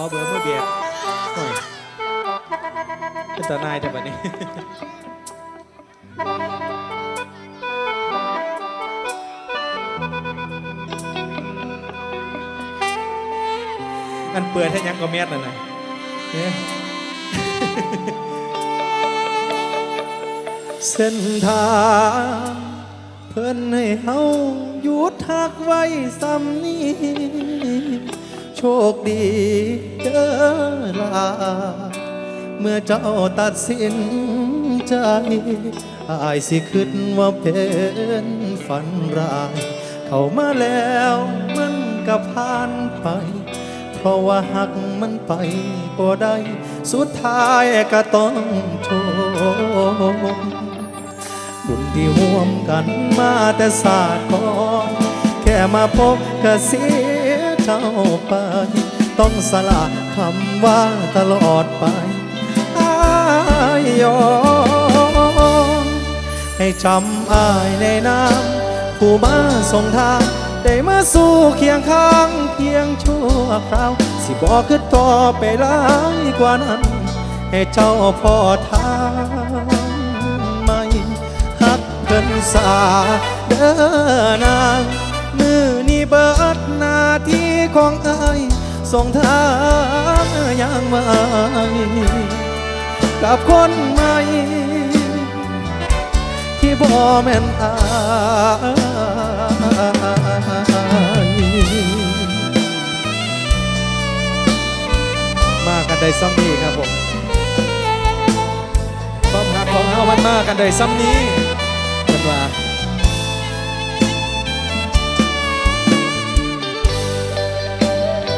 ขอเบอร์มือเบียดโอ้ยเป็นตานายแต่บัดนี้อันเปิดให้ยังก็แมสน่ะนะเนี่ยเส้นทางเพิ่นให้เฮาหยุดทักไว้ซ้ำนี้ โชคดีเด้อลา เมื่อเจ้าตัดสินใจอายสิคิดว่าเป็นฝันร้าย เข้ามาแล้วมันก็ผ่านไป เพราะว่าหักมันไปบ่ได้ สุดท้ายก็ต้องโชมบุญที่ห่วมกันมาแต่ศาสตร์ก่อนแค่มาพบก็เสีย เจ้าไป ต้องสละคำว่าตลอดไปอายยอมให้จำอายในน้ำผู้มาส่งทาง ได้มาสู่เคียงข้างเพียงชั่วคราว สิบอกคือต่อไปหลายกว่านั้น ให้เจ้าพอทางไหมฮักเพิ่นสาเด้อนา ส่งทางอย่างไม่กับคนใหม่ ที่บ่แม่นอายมากันได้ซ้ำนี้ครับผมความหักของเฮามันมากันได้ซ้ำนี้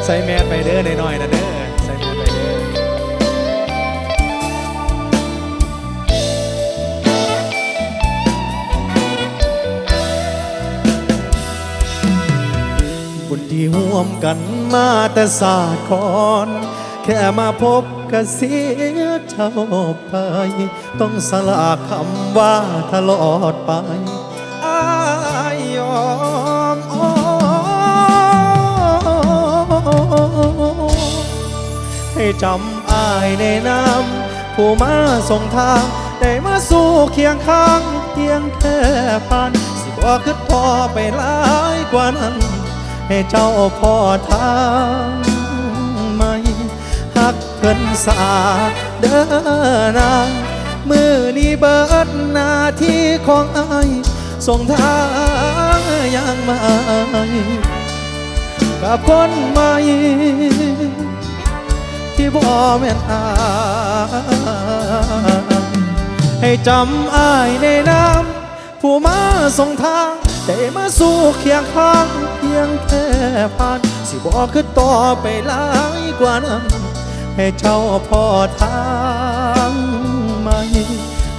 ใส่แมสไปเด้อหน่อยๆนะเด้อใส่แมสไปเด้อบุญที่ห่วมกันมาแต่ศาสตร์ก่อนแค่มาพบก็เสียเจ้าไป ต้องสละคำว่าตลอดไป จำอายในน้ำผู้มาส่งทาง ได้มาสู่เคียงข้างเพียงแค่ผ่าน สิบอกคือพอไปหลายกว่านั้น ให้เจ้าพอทางไหมฮักเพิ่นสาเด้อนางมือนี้เบิดหน้าที่ของอายส่งทางอย่างไม่กับคนใหม่ ที่บ่แม่นอาให้จำอายในน้ำผู้มาส่งทางได้มาสู่เคียงข้างเพียงแค่ผ่าน สิบอกคือต่อไปหลายกว่านั้น ให้เจ้าพอทางไหม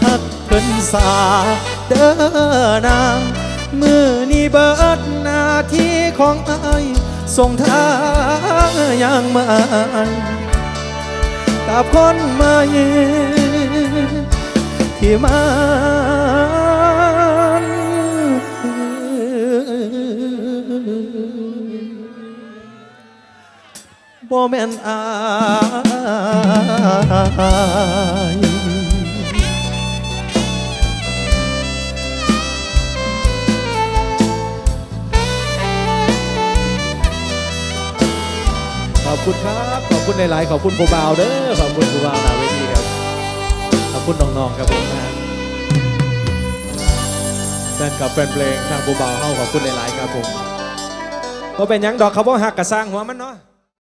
ฮักเพิ่นสาเด้อนางมือนี้เบิดหน้าที่ของอายส่งทางอย่างไม่ กับคนใหม่ที่มันบ่แม่นอาย อบคุณครับ ขอบคุณในไลน์ขอบคุณผู้บ่าวเด้อขอบคุณผู้บ่าวหนาเวทีครับ ขอบคุณน้องๆครับผมนะแฟนกับแฟนเพลงทางผู้บ่าวเฮาขอบคุณในไลน์ครับผมก็เป็นยังดอกเขาบ่หักกระสร้างหัวมันเนาะ